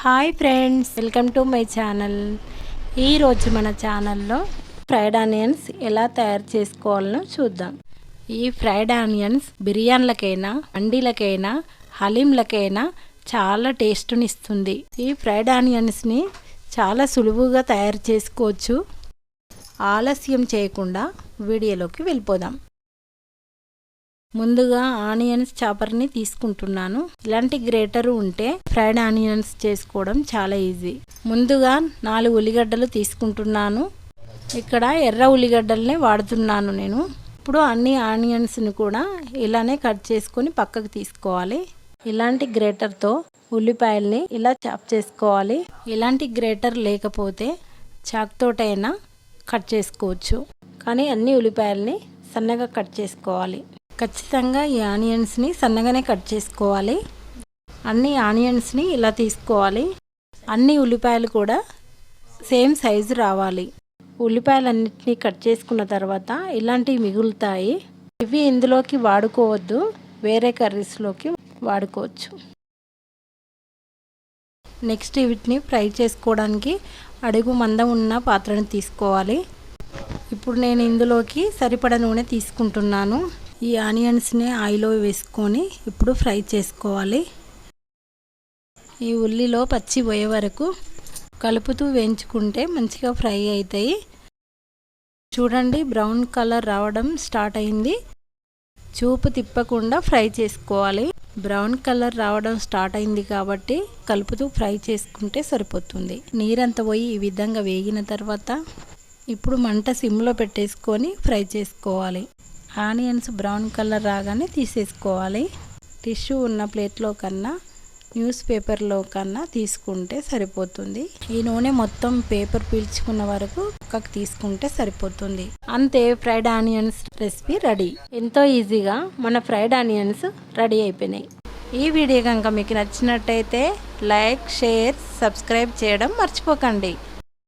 Hi friends welcome to my channel. ఈరోజు మన ఛానల్లో ఫ్రైడ్ ఆనియన్స్ ఎలా తయారు చేసుకోవాలనో చూద్దాం. ఈ ఫ్రైడ్ ఆనియన్స్ బిర్యానీలకైనా అండీలకైనా హలీంలకైనా చాలా టేస్ట్నిస్తుంది. ఈ ఫ్రైడ్ ఆనియన్స్ని చాలా సులువుగా తయారు చేసుకోవచ్చు. ఆలస్యం చేయకుండా వీడియోలోకి వెళ్ళిపోదాం. ముందుగా ఆనియన్స్ చాపర్ని తీసుకుంటున్నాను. ఇలాంటి గ్రేటర్ ఉంటే ఫ్రైడ్ ఆనియన్స్ చేసుకోవడం చాలా ఈజీ. ముందుగా నాలుగు ఉల్లిగడ్డలు తీసుకుంటున్నాను. ఇక్కడ ఎర్ర ఉల్లిగడ్డలనే వాడుతున్నాను నేను. ఇప్పుడు అన్ని ఆనియన్స్ని కూడా ఇలానే కట్ చేసుకొని పక్కకు తీసుకోవాలి. ఇలాంటి గ్రేటర్తో ఉల్లిపాయల్ని ఇలా చాప్ చేసుకోవాలి. ఇలాంటి గ్రేటర్ లేకపోతే చాక్తోటైనా కట్ చేసుకోవచ్చు. కానీ అన్ని ఉల్లిపాయల్ని సన్నగా కట్ చేసుకోవాలి. ఖచ్చితంగా ఈ ఆనియన్స్ని సన్నగానే కట్ చేసుకోవాలి. అన్ని ఆనియన్స్ని ఇలా తీసుకోవాలి. అన్ని ఉల్లిపాయలు కూడా సేమ్ సైజు రావాలి. ఉల్లిపాయలన్నింటినీ కట్ చేసుకున్న తర్వాత ఇలాంటివి మిగులుతాయి. ఇవి ఇందులోకి వాడుకోవద్దు. వేరే కర్రీస్లోకి వాడుకోవచ్చు. నెక్స్ట్ వీటిని ఫ్రై చేసుకోవడానికి అడుగు మందం ఉన్న పాత్రను తీసుకోవాలి. ఇప్పుడు నేను ఇందులోకి సరిపడ నూనె తీసుకుంటున్నాను. ఈ ఆనియన్స్ని ఆయిల్లో వేసుకొని ఇప్పుడు ఫ్రై చేసుకోవాలి. ఈ ఉల్లిలో పచ్చి పోయే వరకు కలుపుతూ వేయించుకుంటే మంచిగా ఫ్రై అవుతాయి చూడండి బ్రౌన్ కలర్ రావడం స్టార్ట్ అయింది. చూపు తిప్పకుండా ఫ్రై చేసుకోవాలి. బ్రౌన్ కలర్ రావడం స్టార్ట్ అయింది కాబట్టి కలుపుతూ ఫ్రై చేసుకుంటే సరిపోతుంది. నీరంతా పోయి ఈ విధంగా వేగిన తర్వాత ఇప్పుడు మంట సిమ్లో పెట్టేసుకొని ఫ్రై చేసుకోవాలి. ఆనియన్స్ బ్రౌన్ కలర్ రాగానే తీసేసుకోవాలి. టిష్యూ ఉన్న ప్లేట్లో కన్నా న్యూస్ పేపర్లో కన్నా తీసుకుంటే సరిపోతుంది. ఈ నూనె మొత్తం పేపర్ పీల్చుకున్న వరకు పక్కకు తీసుకుంటే సరిపోతుంది. అంతే ఫ్రైడ్ ఆనియన్స్ రెసిపీ రెడీ. ఎంతో ఈజీగా మన ఫ్రైడ్ ఆనియన్స్ రెడీ అయిపోయినాయి. ఈ వీడియో కనుక మీకు నచ్చినట్టయితే లైక్ షేర్ సబ్స్క్రైబ్ చేయడం మర్చిపోకండి.